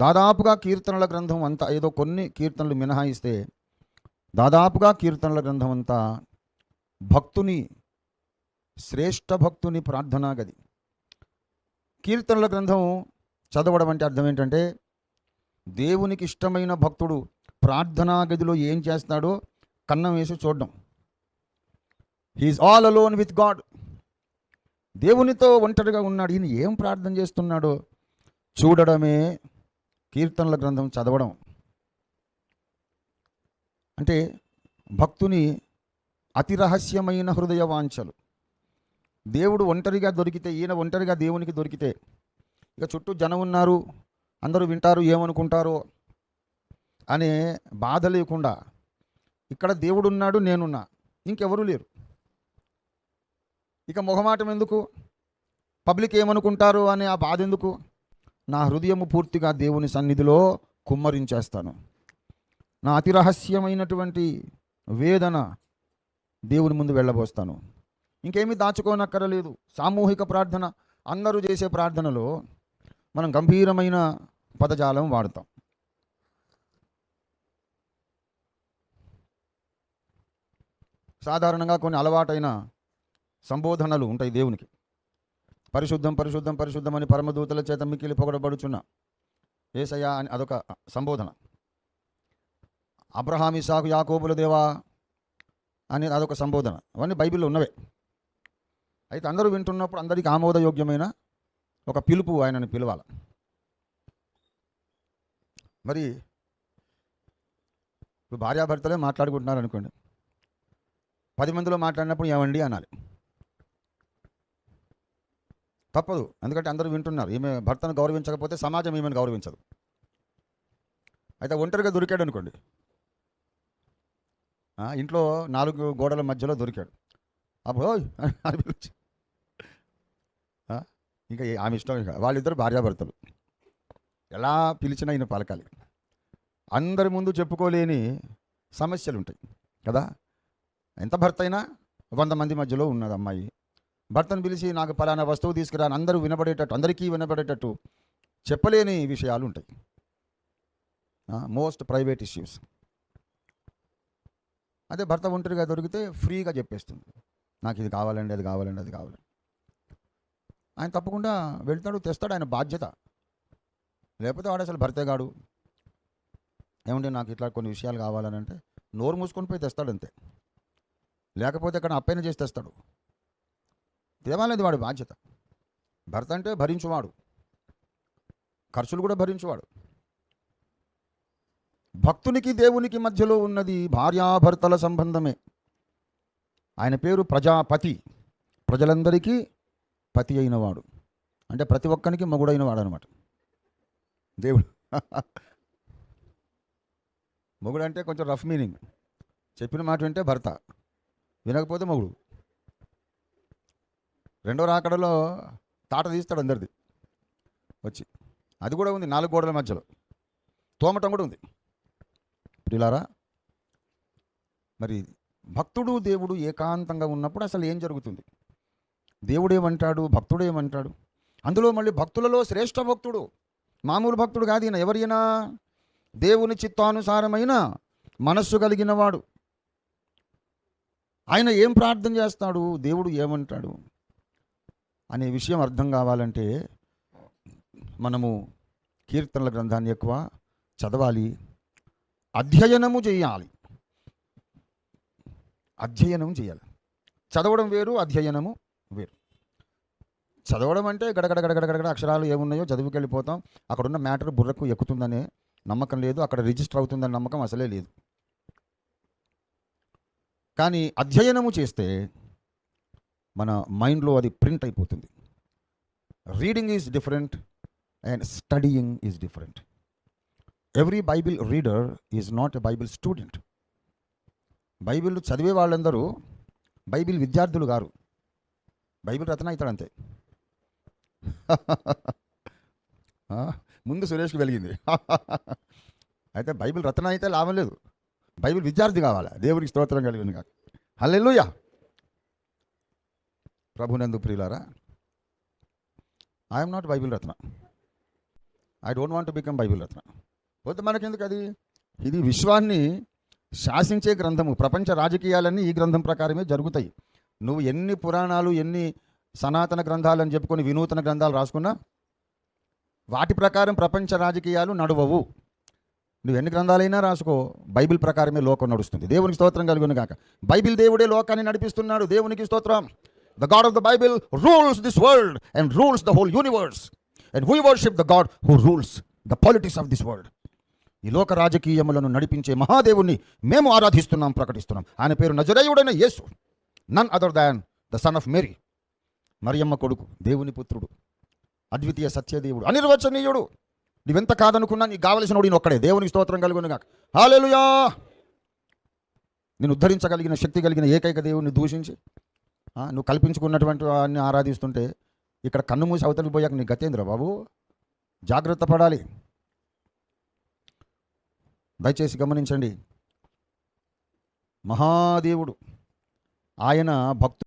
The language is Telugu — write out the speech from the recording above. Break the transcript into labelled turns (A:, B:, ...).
A: దాదాపుగా కీర్తనల గ్రంథం అంతా ఏదో కొన్ని కీర్తనలు మినహాయిస్తే దాదాపుగా కీర్తనల గ్రంథం అంతా భక్తుని శ్రేష్ఠ భక్తుని ప్రార్థనా గది. కీర్తనల గ్రంథం చదవడం అంటే అర్థం ఏంటంటే దేవునికి ఇష్టమైన భక్తుడు ప్రార్థనా గదిలో ఏం చేస్తాడో కన్నం వేసి చూడడం. He is all alone with God దేవునితో ఒంటరిగా ఉన్నాడు. ఈయన ఏం ప్రార్థన చేస్తున్నాడో చూడడమే కీర్తనల గ్రంథం చదవడం. అంటే భక్తుని అతి రహస్యమైన హృదయ వాంఛలు. దేవుడు ఒంటరిగా దొరికితే ఈయన ఒంటరిగా దేవునికి దొరికితే ఇక చుట్టూ జనం ఉన్నారు అందరూ వింటారు ఏమనుకుంటారో అనే బాధ లేకుండా ఇక్కడ దేవుడున్నాడు నేనున్నా ఇంకెవరూ లేరు. ఇక మొహమాటం ఎందుకు? పబ్లిక్ ఏమనుకుంటారు అనే ఆ బాధ ఎందుకు? నా హృదయము పూర్తిగా దేవుని సన్నిధిలో కుమ్మరించేస్తాను. నా అతి రహస్యమైనటువంటి వేదన దేవుని ముందు వెళ్ళబోస్తాను. ఇంకేమీ దాచుకోనక్కరలేదు. సామూహిక ప్రార్థన అందరూ చేసే ప్రార్థనలో మనం గంభీరమైన పదజాలం వాడతాం. సాధారణంగా కొన్ని అలవాటైన సంబోధనలు ఉంటాయి దేవునికి. పరిశుద్ధం పరిశుద్ధం పరిశుద్ధం అని పరమదూతల చేత మిక్కిలి పొగడబడుచున్న ఏసయ్యా అని అదొక సంబోధన. అబ్రహాం ఇసాకు యాకోబుల దేవా అని అదొక సంబోధన. అవన్నీ బైబిల్లో ఉన్నవే. అయితే అందరూ వింటున్నప్పుడు అందరికీ ఆమోదయోగ్యమైన ఒక పిలుపు ఆయనని పిలవాలి. మరి ఇప్పుడు భార్యాభర్తలే మాట్లాడుకుంటున్నారు అనుకోండి పది మందిలో మాట్లాడినప్పుడు ఏమండి అనాలి. తప్పదు. ఎందుకంటే అందరూ వింటున్నారు. ఈమె భర్తను గౌరవించకపోతే సమాజం ఈమెను గౌరవించదు. అయితే ఒంటరిగా దొరికాడు అనుకోండి. ఇంట్లో నాలుగు గోడల మధ్యలో దొరికాడు. అప్పుడు అనిపించి ఇంకా ఆమె ఇష్టం ఇక. వాళ్ళిద్దరు భార్యాభర్తలు. ఎలా పిలిచినా ఈయన పలకాలి. అందరి ముందు చెప్పుకోలేని సమస్యలు ఉంటాయి కదా? ఎంత భర్త అయినా వంద మంది మధ్యలో ఉన్నది అమ్మాయి భర్తను పిలిచి నాకు పలానా వస్తువు తీసుకురాని అందరూ వినబడేటట్టు అందరికీ వినబడేటట్టు చెప్పలేని విషయాలు ఉంటాయి. మోస్ట్ ప్రైవేట్ ఇష్యూస్ అదే భర్త ఒంటరిగా దొరికితే ఫ్రీగా చెప్పేస్తుంది. నాకు ఇది కావాలండి అది కావాలండి అది కావాలండి. ఆయన తప్పకుండా వెళ్తాడు తెస్తాడు ఆయన బాధ్యత. లేకపోతే వాడు అసలు భర్తే కాడు. ఏమంటే నాకు ఇట్లా కొన్ని విషయాలు కావాలని అంటే నోరు మూసుకొని పోయి తెస్తాడు అంతే లేకపోతే అక్కడ అప్పైన చేసి తెస్తాడు. తేవాలేదు వాడి బాధ్యత. భర్త అంటే భరించువాడు. ఖర్చులు కూడా భరించువాడు. భక్తునికి దేవునికి మధ్యలో ఉన్నది భార్యాభర్తల సంబంధమే. ఆయన పేరు ప్రజాపతి. ప్రజలందరికీ పతి అయినవాడు అంటే ప్రతి ఒక్కరికి మగుడైన వాడు అనమాట దేవుడు. మొగుడు అంటే కొంచెం రఫ్ మీనింగ్. చెప్పిన మాట వింటే భర్త. వినకపోతే మొగుడు. రెండో రాకడలో తాట తీస్తాడు అందరిది. వచ్చి. అది కూడా ఉంది నాలుగు గోడల మధ్యలో. తోమటం కూడా ఉంది. ప్రిలారా మరి భక్తుడు దేవుడు ఏకాంతంగా ఉన్నప్పుడు అసలు ఏం జరుగుతుంది? దేవుడు ఏమంటాడు భక్తుడు ఏమంటాడు అందులో మళ్ళీ భక్తులలో శ్రేష్ఠ భక్తుడు మామూలు భక్తుడు కాదు ఈయన. ఎవరైనా దేవుని చిత్తానుసారమైన మనస్సు కలిగిన వాడు. ఆయన ఏం ప్రార్థన చేస్తాడు? దేవుడు ఏమంటాడు? అనే విషయం అర్థం కావాలంటే మనము కీర్తనల గ్రంథాన్ని ఎక్కువ చదవాలి. అధ్యయనము చేయాలి. అధ్యయనం చేయాలి. చదవడం వేరు అధ్యయనము వేరు. చదవడం అంటే గడగడ గడగడ గడగడ అక్షరాలు ఏమున్నాయో చదువుకెళ్ళిపోతాం అక్కడున్న మ్యాటర్ బుర్రకు ఎక్కుతుందనే నమ్మకం లేదు. అక్కడ రిజిస్టర్ అవుతుందనే నమ్మకం అసలే లేదు. కానీ అధ్యయనము చేస్తే మన మైండ్లో అది ప్రింట్ అయిపోతుంది. Reading is different and studying is different every Bible reader is not a Bible student Bible చదివే వాళ్ళందరూ బైబిల్ విద్యార్థులు గారు బైబిల్ రచన అవుతాడు అంతే ముందు సురేష్కి వెలిగింది. అయితే బైబిల్ రచన అయితే లాభం లేదు. బైబిల్ విద్యార్థి కావాలి? దేవుడికి స్తోత్రం కలిగింది కాక హల్లెలూయా ప్రభునందు ప్రియులారా I'm not Bible Ratna. I don't want become Bible Ratna. పోతే మనకెందుకు అది ఇది విశ్వాన్ని శాసించే గ్రంథము. ప్రపంచ రాజకీయాలన్నీ ఈ గ్రంథం ప్రకారమే జరుగుతాయి. నువ్వు ఎన్ని పురాణాలు ఎన్ని సనాతన గ్రంథాలని చెప్పుకొని వినూతన గ్రంథాలు రాసుకున్నా వాటి ప్రకారం ప్రపంచ రాజకీయాలు నడవవు. నువ్వు ఎన్ని గ్రంథాలైనా రాసుకో బైబిల్ ప్రకారమే లోకం నడుస్తుంది. దేవునికి స్తోత్రం కలుగును కాక బైబిల్ దేవుడే లోకాన్ని నడిపిస్తున్నాడు. దేవునికి స్తోత్రం. The God of the Bible rules this world and rules the whole universe and we worship the God who rules the politics of this world ఈ లోక రాజకీయములను నడిపించే మహాదేవుణ్ణి మేము ఆరాధిస్తున్నాం ప్రకటిస్తున్నాం. ఆయన పేరు నజరేయుడైన యేసు. None other than the son of Mary Mariyamma కొడుకు దేవుని పుత్రుడు అద్వితీయ సత్యదేవుడు అనిర్వచనీయుడు. నువ్వెంత కాదనుకున్నా నీకు కావలసిన వాడు ఒక్కడే. దేవునికి స్తోత్రం కలుగునుగా హాలేలుయా నేను ఉద్ధరించగలిగిన శక్తి కలిగిన ఏకైక దేవుని దూషించి నువ్వు కల్పించుకున్నటువంటి వాడిని ఆరాధిస్తుంటే ఇక్కడ కన్ను మూసి అవతలికి పోయాక నీ గతేంద్ర బాబు? జాగ్రత్త పడాలి. దయచేసి గమనించండి. మహాదేవుడు ఆయన భక్తు